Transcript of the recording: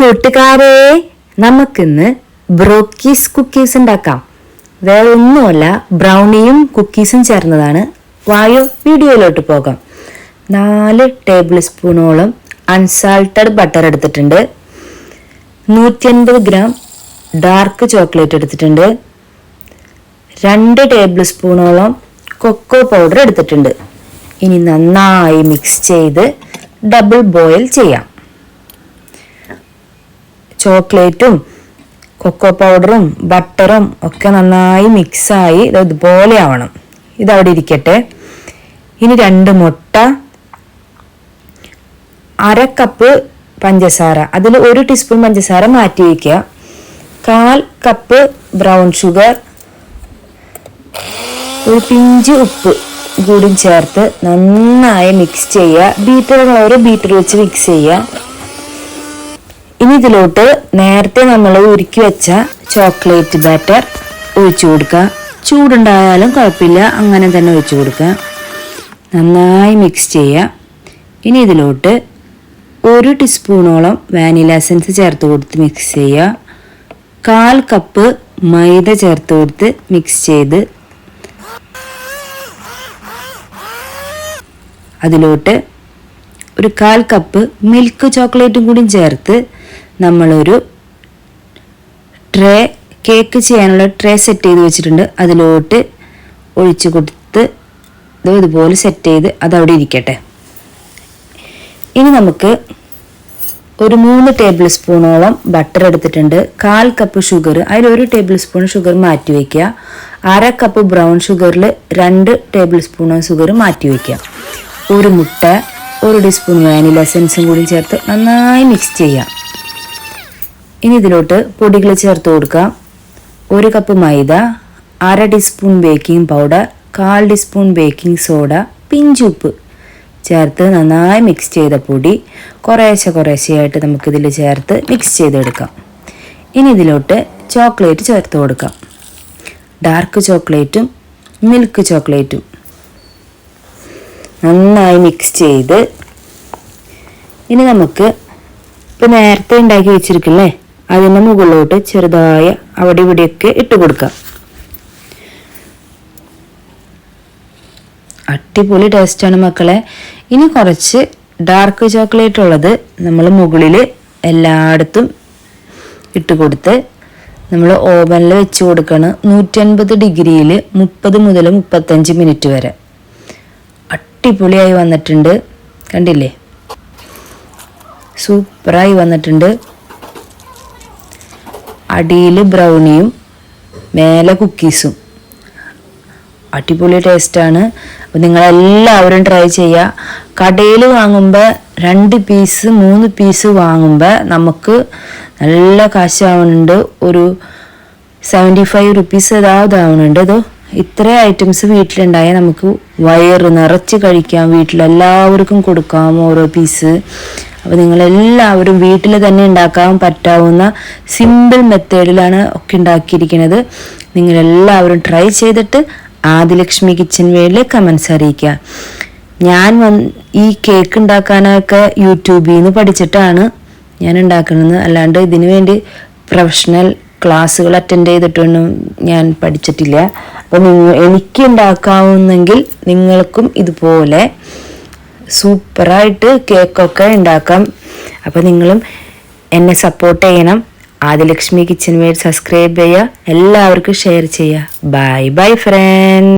കൂട്ടുകാരെ നമുക്കിന്ന് ബ്രോക്കീസ് കുക്കീസ് ഉണ്ടാക്കാം. വേറെ ഒന്നുമല്ല ബ്രൗണിയും കുക്കീസും ചേർന്നതാണ്. വായോ വീഡിയോയിലോട്ട് പോകാം. നാല് ടേബിൾ സ്പൂണോളം അൺസാൾട്ടഡ് ബട്ടർ എടുത്തിട്ടുണ്ട്. നൂറ്റി അൻപത് ഗ്രാം ഡാർക്ക് ചോക്ലേറ്റ് എടുത്തിട്ടുണ്ട്. രണ്ട് ടേബിൾ സ്പൂണോളം കൊക്കോ പൗഡർ എടുത്തിട്ടുണ്ട്. ഇനി നന്നായി മിക്സ് ചെയ്ത് ഡബിൾ ബോയിൽ ചെയ്യാം. ചോക്ലേറ്റും കൊക്കോ പൗഡറും ബട്ടറും ഒക്കെ നന്നായി മിക്സായി ഇത് ഇതുപോലെ ആവണം. ഇതവിടെ ഇരിക്കട്ടെ. ഇനി രണ്ട് മുട്ട അര കപ്പ് പഞ്ചസാര. അതിൽ ഒരു ടീസ്പൂൺ പഞ്ചസാര മാറ്റി വയ്ക്കുക കാൽ കപ്പ് ബ്രൗൺ ഷുഗർ ഒരു പിഞ്ച് ഉപ്പ് കൂടി ചേർത്ത് നന്നായി മിക്സ് ചെയ്യുക. ബീറ്ററുള്ളവർ ബീറ്റർ വെച്ച് മിക്സ് ചെയ്യുക. ഇനി ഇതിലോട്ട് നേരത്തെ നമ്മൾ ഉരുക്കി വെച്ച ചോക്ലേറ്റ് ബാറ്റർ ഒഴിച്ചു കൊടുക്കുക ചൂടുണ്ടായാലും കുഴപ്പമില്ല അങ്ങനെ തന്നെ ഒഴിച്ചു കൊടുക്കുക നന്നായി മിക്സ് ചെയ്യുക. ഇനി ഇതിലോട്ട് ഒരു ടീസ്പൂണോളം വാനില എസൻസ് ചേർത്ത് കൊടുത്ത് മിക്സ് ചെയ്യുക. കാൽ കപ്പ് മൈദ ചേർത്ത് കൊടുത്ത് മിക്സ് ചെയ്ത് അതിലോട്ട് ഒരു കാൽ കപ്പ് മിൽക്ക് ചോക്ലേറ്റും കൂടി ചേർത്ത് നമ്മളൊരു ട്രേ കേക്ക് ചെയ്യാനുള്ള ട്രേ സെറ്റ് ചെയ്ത് വെച്ചിട്ടുണ്ട്. അതിലോട്ട് ഒഴിച്ചു കൊടുത്ത് ഇത് ഇതുപോലെ സെറ്റ് ചെയ്ത് അതവിടെ ഇരിക്കട്ടെ. ഇനി നമുക്ക് ഒരു മൂന്ന് ടേബിൾ സ്പൂണോളം ബട്ടർ എടുത്തിട്ടുണ്ട്. കാൽ കപ്പ് ഷുഗർ അതിൽ ഒരു ടേബിൾ സ്പൂൺ ഷുഗർ മാറ്റി വയ്ക്കുക അര കപ്പ് ബ്രൗൺ ഷുഗറിൽ രണ്ട് ടേബിൾ സ്പൂൺ ഷുഗർ മാറ്റി വയ്ക്കുക ഒരു മുട്ട ഒരു ടീസ്പൂൺ വാനില എസൻസും കൂടി ചേർത്ത് നന്നായി മിക്സ് ചെയ്യാം. ഇനി ഇതിലോട്ട് പൊടികൾ ചേർത്ത് കൊടുക്കാം. ഒരു കപ്പ് മൈദ അര ടീസ്പൂൺ ബേക്കിംഗ് പൗഡർ കാൽ ടീസ്പൂൺ ബേക്കിംഗ് സോഡ പിഞ്ചുപ്പ് ചേർത്ത് നന്നായി മിക്സ് ചെയ്ത പൊടി കുറേശ്ശെ കുറേശ്ശെയായിട്ട് നമുക്കിതിൽ ചേർത്ത് മിക്സ് ചെയ്തെടുക്കാം. ഇനി ഇതിലോട്ട് ചോക്ലേറ്റ് ചേർത്ത് കൊടുക്കാം. ഡാർക്ക് ചോക്ലേറ്റും മിൽക്ക് ചോക്ലേറ്റും നന്നായി മിക്സ് ചെയ്ത് ഇനി നമുക്ക് ഇപ്പം നേരത്തെ ഉണ്ടാക്കി വെച്ചിരിക്കില്ലേ അതിന്റെ മുകളിലോട്ട് ചെറുതായ അവിടെ ഇവിടെയൊക്കെ ഇട്ട് കൊടുക്കാം. അടിപൊളി ടേസ്റ്റാണ് മക്കളെ. ഇനി കുറച്ച് ഡാർക്ക് ചോക്ലേറ്റ് ഉള്ളത് നമ്മൾ മുകളിൽ എല്ലായിടത്തും ഇട്ട് കൊടുത്ത് നമ്മൾ ഓവനിൽ വെച്ച് കൊടുക്കണം. നൂറ്റൻപത് ഡിഗ്രിയിൽ മുപ്പത് മുതൽ മുപ്പത്തഞ്ച് മിനിറ്റ് വരെ. അടിപൊളിയായി വന്നിട്ടുണ്ട്. കണ്ടില്ലേ? സൂപ്പറായി വന്നിട്ടുണ്ട്. അടിയിൽ ബ്രൗണിയും മേലെ കുക്കീസും അടിപൊളി ടേസ്റ്റാണ് അപ്പോൾ നിങ്ങളെല്ലാവരും ട്രൈ ചെയ്യുക കടയിൽ വാങ്ങുമ്പോൾ രണ്ട് പീസ് മൂന്ന് പീസ് വാങ്ങുമ്പോൾ നമുക്ക് നല്ല കാശാവുന്നുണ്ട് ഒരു സെവന്റി ഫൈവ് റുപ്പീസ് ഇതാവുന്നുണ്ട് ഇതോ ഇത്ര ഐറ്റംസ് വീട്ടിലുണ്ടായാൽ നമുക്ക് വയറ് നിറച്ച് കഴിക്കാം. വീട്ടിലെല്ലാവർക്കും കൊടുക്കാം ഓരോ പീസ് അപ്പോൾ നിങ്ങളെല്ലാവരും വീട്ടിൽ തന്നെ ഉണ്ടാക്കാൻ പറ്റാവുന്ന സിമ്പിൾ മെത്തേഡിലാണ് ഒക്കെ ഉണ്ടാക്കിയിരിക്കുന്നത്. നിങ്ങളെല്ലാവരും ട്രൈ ചെയ്തിട്ട് ആദിലക്ഷ്മി കിച്ചൻ വേളിൽ കമൻസ് അറിയിക്കുക. ഞാൻ ഈ കേക്ക് ഉണ്ടാക്കാനൊക്കെ യൂട്യൂബിൽ നിന്ന് പഠിച്ചിട്ടാണ് ഞാൻ ഉണ്ടാക്കുന്നത്. അല്ലാണ്ട് ഇതിനു വേണ്ടി പ്രൊഫഷണൽ ക്ലാസ്സുകൾ അറ്റൻഡ് ചെയ്തിട്ടൊന്നും ഞാൻ പഠിച്ചിട്ടില്ല. അപ്പോൾ നിങ്ങൾ എനിക്ക് ഉണ്ടാക്കാവുന്നെങ്കിൽ നിങ്ങൾക്കും ഇതുപോലെ സൂപ്പറായിട്ട് കേക്കൊക്കെ ഉണ്ടാക്കാം. അപ്പോൾ നിങ്ങളും എന്നെ സപ്പോർട്ട് ചെയ്യണം. ആദിലക്ഷ്മി കിച്ചൻ വേഡ് സബ്സ്ക്രൈബ് ചെയ്യുക. എല്ലാവർക്കും ഷെയർ ചെയ്യുക. Bye bye front